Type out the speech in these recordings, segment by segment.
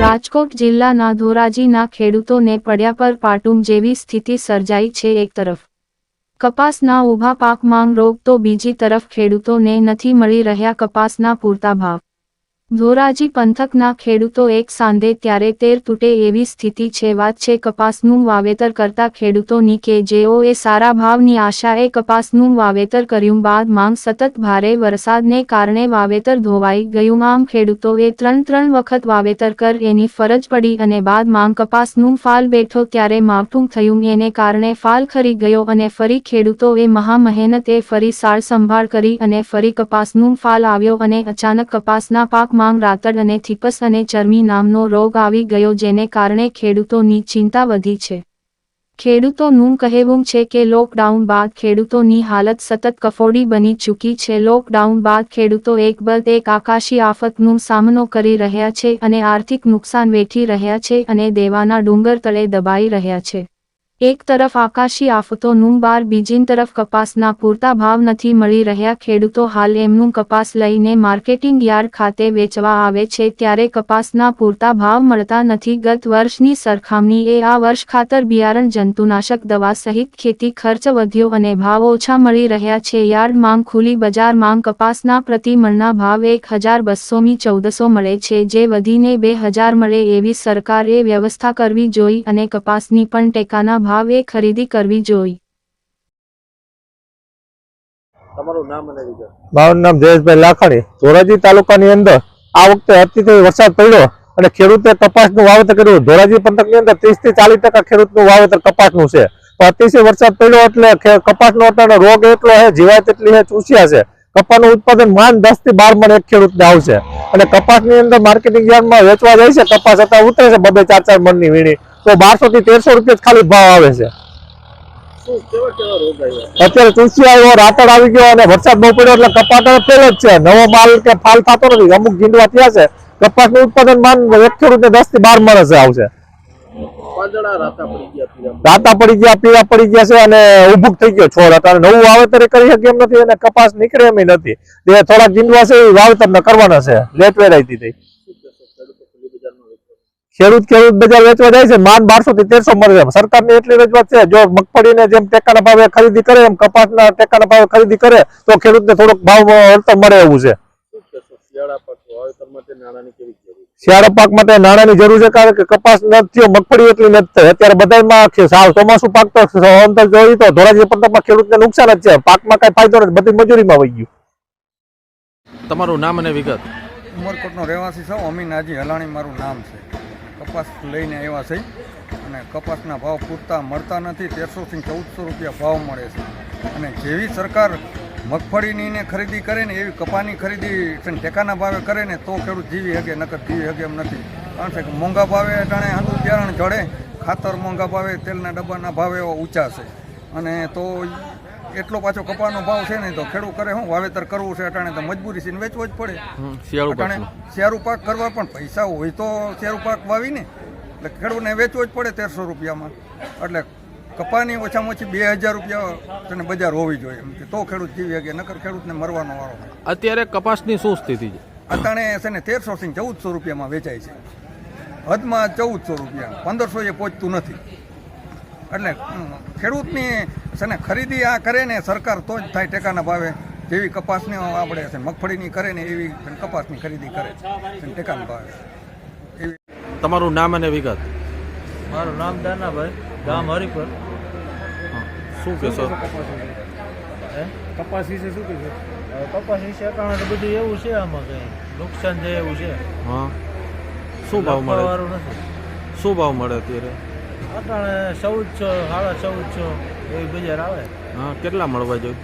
રાજકોટ જિલ્લાના ધોરાજીના ખેડૂતોને પડ્યા પર પાટુમ જેવી સ્થિતિ સર્જાઈ છે એક તરફ. કપાસના ઊભા પાકમાં રોગ તો બીજી તરફ ખેડૂતોને નથી મળી રહ્યા કપાસના પૂરતા ભાવ. ધોરાજી પંથકના ખેડૂતો એક સાંધે ત્યારે તેર તૂટે એવી સ્થિતિ છે, વાત છે કપાસનું વાવેતર કરતા ખેડૂતોની કે જેઓએ સારા ભાવની આશાએ કપાસનું વાવેતર કર્યું બાદ માંગ સતત ભારે વરસાદને કારણે વાવેતર ધોવાઈ ગયું. આમ ખેડૂતોએ ત્રણ ત્રણ વખત વાવેતર કર એની ફરજ પડી અને બાદ માંગ કપાસનું ફાલ બેઠો ત્યારે માવઠું થયું. એને કારણે ફાલ ખરી ગયો અને ફરી ખેડૂતોએ મહા મહેનતે ફરી સાળ સંભાળ કરી અને ફરી કપાસનું ફાલ આવ્યો અને અચાનક કપાસના પાકમાં રાતડ અને થીપસ અને ચરમી નામનો રોગ આવી ગયો જેને કારણે ખેડૂતોની ચિંતા વધી છે. ખેડૂતોનું કહેવું છે કે લોકડાઉન બાદ ખેડૂતોની હાલત સતત કફોડી બની ચૂકી છે. લોકડાઉન બાદ ખેડૂતો એક બદ એક આકાશી આફતનો સામનો કરી રહ્યા છે અને આર્થિક નુકસાન વેઠી રહ્યા છે અને દેવાના ડુંગર તળે દબાઈ રહ્યા છે. એક તરફ આકાશી આફતોનું બાર બીજી તરફ કપાસના પૂરતા ભાવ નથી મળી રહ્યા, ખેડૂતો હાલ એમનું કપાસ લઈને માર્કેટિંગ યાર્ડ ખાતે વેચવા આવે છે, ત્યારે કપાસના પૂરતા ભાવ મળતા નથી. ગત વર્ષની સરખામણીએ આ વર્ષ ખાતર બિયારણ જંતુનાશક દવા સહિત ખેતી ખર્ચ વધ્યો અને ભાવ ઓછા મળી રહ્યા છે. યાર્ડ માંગ ખુલ્લી બજાર માંગ કપાસના પ્રતિ મણના ભાવ એક હજાર બસોમી ચૌદસો મળે છે, જે વધીને બે હજાર મળે એવી સરકારે વ્યવસ્થા કરવી જોઈ અને કપાસની પણ ટેકાના ભાવે ખરીદી કરવી જોઈ. તમારું નામ અને વિગત. મારું નામ જયેશભાઈ લાખાણી. ધોરાજી તાલુકાની અંદર આ વખતે અતિથી વરસાદ પડ્યો અને ખેડૂતે કપાસનું વાવેતર કર્યું. ધોરાજી પંથકની અંદર ત્રીસથી ચાલીસ ટકા ખેડૂતનું વાવેતર કપાસનું છે. અતિશય વરસાદ પડ્યો એટલે કપાસનો અત્યારે રોગ એટલો છે જીવાત એટલી છે ચૂસ્યા છે. કપાસનું ઉત્પાદન માન દસથી બાર મણ એક ખેડૂતને આવશે. અને કપાસની અંદર માર્કેટિંગ યાર્ડમાં વેચવા જાય છે, કપાસ અત્યારે ઉતરે છે, બબે ચાર ચાર મણની વીણી. તો બારસો થી તેરસો રૂપિયા ખાલી ભાવ આવે છે. અત્યારે તુલસી આવ્યો રાતડ આવી ગયો અને વરસાદ બહુ પડ્યો એટલે કપાસ ફેલ જ છે. નવો માલ કે ફાલ થતો નથી. અમુક ગીંડવા થયા છે. કપાસનું ઉત્પાદન માન એક ખેડૂતને દસથી બાર માણસે આવશે. રાતા પડી ગયા પીળા પડી ગયા છે અને ઉભુક થઈ ગયો છોડ. અત્યારે નવું વાવેતર કરી શકે એમ નથી અને કપાસ નીકળે એમ નથી. જે થોડાક ગીંડવા છે એ વાવેતર કરવાના છે. લેટ વેરાયતી થઈ. ખેડૂત ખેડૂત બજાર વેચવા જાય છે માન બારસો થી તેરસો મળે છે. સરકારની એટલી રજૂઆત છે જો મગફળીને જેમ ટેકાના ભાવે ખરીદી કરે એમ કપાસના ટેકાના ભાવે ખરીદી કરે તો ખેડૂતને થોડોક ભાવ વળતર મળે એવું છે. શિયાળા પાક વાવેતર માટે નાણાંની કેવી જરૂર શિયાળા પાક માટે નાણાંની જરૂર છે કારણ કે કપાસ નથી થયો મગફળી એટલી નથી થઈ. અત્યારે બધામાં સાવ ચોમાસું પાક તો અંતર જોઈ તો ધોરાજી પંથકમાં ખેડૂતને નુકસાન જ છે. પાકમાં કઈ ફાયદો નથી. બધી મજૂરીમાં વહી ગયું. તમારું નામ અને વિગત. ઉમરકોટનો રહેવાસી છું. અમીન હાજી હલાણી મારું નામ છે. કપાસ લઈને આવ્યા છે અને કપાસના ભાવ પૂરતા મળતા નથી. તેરસોથી ચૌદસો રૂપિયા ભાવ મળે છે. અને જેવી સરકાર મગફળીની ને ખરીદી કરે ને એવી કપાની ખરીદી ટેકાના ભાવે કરે ને તો ખેડૂત જીવી શકે નકર જીવી શકે એમ નથી. કારણ છે કે મોંઘા ભાવે અટાણે હાંડું બિયારણ જડે ખાતર મોંઘા ભાવે તેલના ડબ્બાના ભાવે એવા ઊંચા છે. અને તો એટલો પાછો કપાનો ભાવ છે ને તો ખેડૂત કરે શું? વાવેતર કરવું છે અટાણે તો મજબૂરી છે ને વેચવો જ પડે. અટાણે શિયાળુ પાક કરવા પણ પૈસા હોય તો શિયાળુ પાક વાવીને એટલે ખેડૂતને વેચવો જ પડે તેરસો રૂપિયામાં. એટલે કપાની ઓછામાં ઓછી બે હજાર રૂપિયા તને બજાર હોવી જોઈએ. એમ કે તો ખેડૂત જીવી શકે નકર ખેડૂતને મરવાનો વારો અત્યારે કપાસની શું સ્થિતિ છે? અત્યારે છે ને તેરસો થી ચૌદસો રૂપિયામાં વેચાય છે. હદમાં ચૌદસો રૂપિયા. પંદરસો એ પહોંચતું નથી. એટલે ખેડૂતની છે ને ખરીદી આ કરે ને સરકાર તો જ થાય ટેકાના ભાવે. જેવી કપાસની આપણે છે મગફળીની કરે ને એવી કપાસની ખરીદી કરે ટેકાના ભાવે. એવી તમારું નામ અને વિગત. મારું નામ દાનાભાઈ ગામ હરિપર. શું કહેશો? કપાસ વિશે? શું કહેશો? કપાસ વિશે કારણ બધું એવું છે આમાં કંઈ. નુકસાન છે એવું છે. હા. શું ભાવ મળે? નથી. શું ભાવ મળે અત્યારે? અટાણે છ સાડા ચૌદસો એવી બજાર આવે. હા કેટલા મળવા જોઈએ?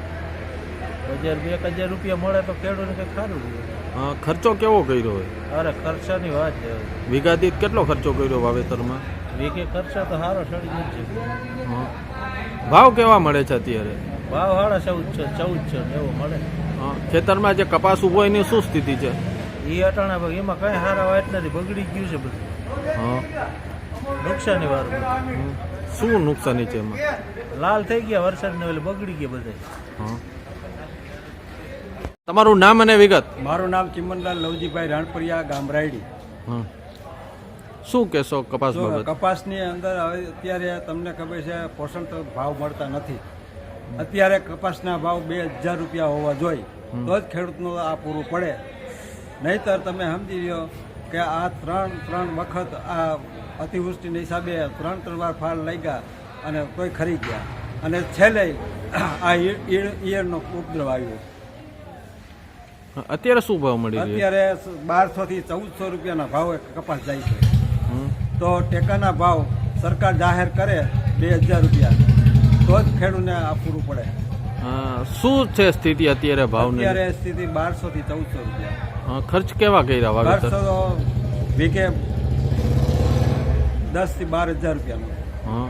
બજાર બે એક હજાર રૂપિયા મળે તો ખેડૂતને કંઈક સારું હા ખર્ચો કેવો કર્યો હોય? અરે ખર્ચાની વાત છે. વીઘા દીઠ કેટલો ખર્ચો કર્યો વાવેતરમાં? વીકે ખર્ચો તો સારો ચડી જ છે હા. ભાવ કેવા મળે છે અત્યારે? ભાવ સાડા છે ચૌદ છે એવો મળે. હા ખેતરમાં જે કપાસ ઊભો એની શું સ્થિતિ છે? એ અટાણા ભાઈ એમાં કઈ સારા વાત નથી બગડી ગયું છે બધું. નુકસાની વાળું. શું નુકસાની છે એમાં? લાલ થઈ ગયા વરસાદને એટલે બગડી ગયા બધા હા. તમારું નામ અને વિગત? મારું નામ ચિમનલાલ લવજીભાઈ રાણપરિયા ગામ રાયડી. હા શું કહેશો કપાસ બાબત? કપાસની અંદર હવે અત્યારે તમને ખબર છે પોષણ તો ભાવ મળતા નથી. અત્યારે કપાસના ભાવ બે હજાર રૂપિયા હોવા જોઈએ. તો જ ખેડૂતનું આ પૂરું પડે. નહીતર તમે સમજી લો કે આ ત્રણ ત્રણ વખત આ અતિવૃષ્ટિના હિસાબે ત્રણ ત્રણ વાર ફાળ લાગ્યા અને કોઈ ખરી ગયા. અને છેલ્લે આ ઈય- ઈય- ઈયળનો ઉપદ્રવ આવ્યો. અત્યારે શું ભાવ મળી અત્યારે બારસો થી ચૌદસો રૂપિયાના ભાવે કપાસ જાય છે. તો ટેકાના ભાવ સરકાર જાહેર કરે બે હજાર રૂપિયા. તો જ ખેડૂતને આપવું પૂરું પડે. હા, શું છે સ્થિતિ અત્યારે ભાવ અત્યારે સ્થિતિ બારસો થી ચૌદસો રૂપિયા. ખર્ચ કેવા કર્યા વાવેતર? વીઘે દસથી બાર હજાર રૂપિયાનો હા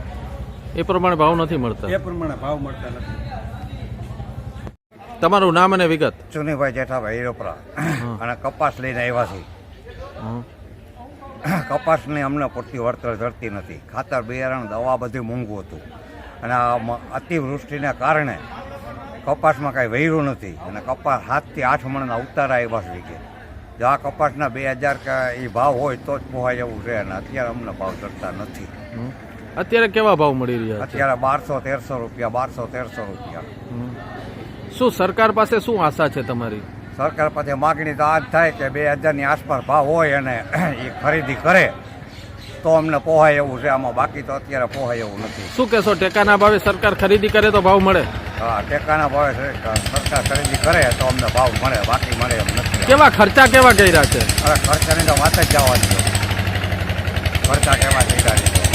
એ પ્રમાણે ભાવ નથી મળતા? એ પ્રમાણે ભાવ મળતા નથી. તમારું નામ અને વિગત? ચુનીભાઈ જેઠાભાઈ રોપરા અને કપાસ લઈને આવ્યા છે હા. કપાસની અમને પૂરતી વળતર ધરતી નથી. ખાતર બિયારણ દવા બધું મોંઘું હતું. અને આ અતિવૃષ્ટિને કારણે કપાસમાં કાંઈ વહેરું નથી. અને કપાસ સાતથી આઠ મણના ઉતારા એ બસ વીકે જો આ કપાસના બે હજાર કે એ ભાવ હોય તો જ પોહાય એવું છે. અને અત્યારે અમને ભાવ ચડતા નથી. અત્યારે કેવા ભાવ મળી રહ્યા અત્યારે બારસો તેરસો રૂપિયા બારસો તેરસો રૂપિયા. શું સરકાર પાસે શું આશા છે તમારી? સરકાર પાસે માગણી તો આ જ થાય કે બે હજારની આસપાસ ભાવ હોય અને એ ખરીદી કરે. તો અમને પોહાય એવું છે. આમાં બાકી તો અત્યારે પોહાય એવું નથી. શું કહેશો ટેકાના ભાવે સરકાર ખરીદી કરે તો ભાવ મળે? હા ટેકાના ભાવે સરકાર ખરીદી કરે તો અમને ભાવ મળે. બાકી મળે એમ નથી. કેવા ખર્ચા કેવા કર્યા છે? હવે ખર્ચાની તો વાત જ જવાની ખર્ચા કેવા થઈ રહ્યા છે?